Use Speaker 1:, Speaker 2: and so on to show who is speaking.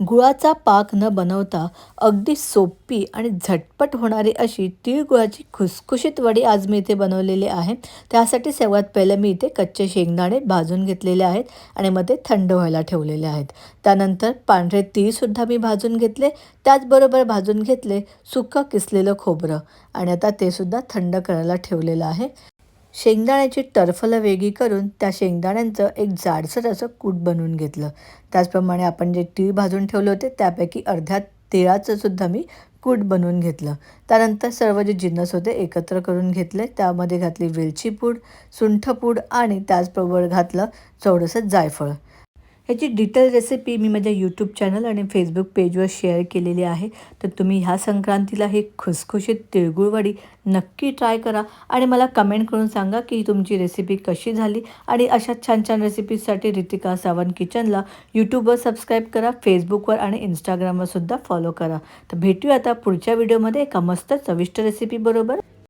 Speaker 1: गुळाचा पाक न बनवता अगदी सोपी आणि झटपट होणारी अशी तिळगुळाची खुसखुशीत वडी आज मी इथे बनवलेली आहे. त्यासाठी सर्वात पहिलं मी इथे कच्चे शेंगदाणे भाजून घेतलेले आहेत आणि मग ते थंड व्हायला ठेवलेले आहेत. त्यानंतर पांढरे तीळसुद्धा मी भाजून घेतले. त्याचबरोबर भाजून घेतले सुकं किसलेलं खोबरं आणि आता ते सुद्धा थंड करायला ठेवलेलं आहे. शेंगदाण्याची टरफलं वेगळी करून त्या शेंगदाण्यांचं एक जाडसर असं कूट बनवून घेतलं. त्याचप्रमाणे आपण जे तीळ भाजून ठेवले होते त्यापैकी अर्ध्या तिळाचं सुद्धा मी कूट बनवून घेतलं. त्यानंतर सर्व जे जिन्नस होते एकत्र करून घेतले. त्यामध्ये घातली वेलची पूड सुंठपूड आणि त्याचबरोबर घातलं थोडंसं जायफळ. ह्याची डिटेल रेसिपी मी माझ्या यूट्यूब चॅनल आणि फेसबुक पेजवर शेअर केलेली आहे. तर तुम्ही ह्या संक्रांतीला ही खुसखुशीत तिळगुळवडी नक्की ट्राय करा आणि मला कमेंट करून सांगा की तुमची रेसिपी कशी झाली आणि अशा छान छान रेसिपीजसाठी रितिका सावंत किचनला यूट्यूबवर सबस्क्राईब करा फेसबुकवर आणि इंस्टाग्रामवरसुद्धा फॉलो करा. तर भेटूया आता पुढच्या व्हिडिओमध्ये एका मस्त चविष्ट रेसिपीबरोबर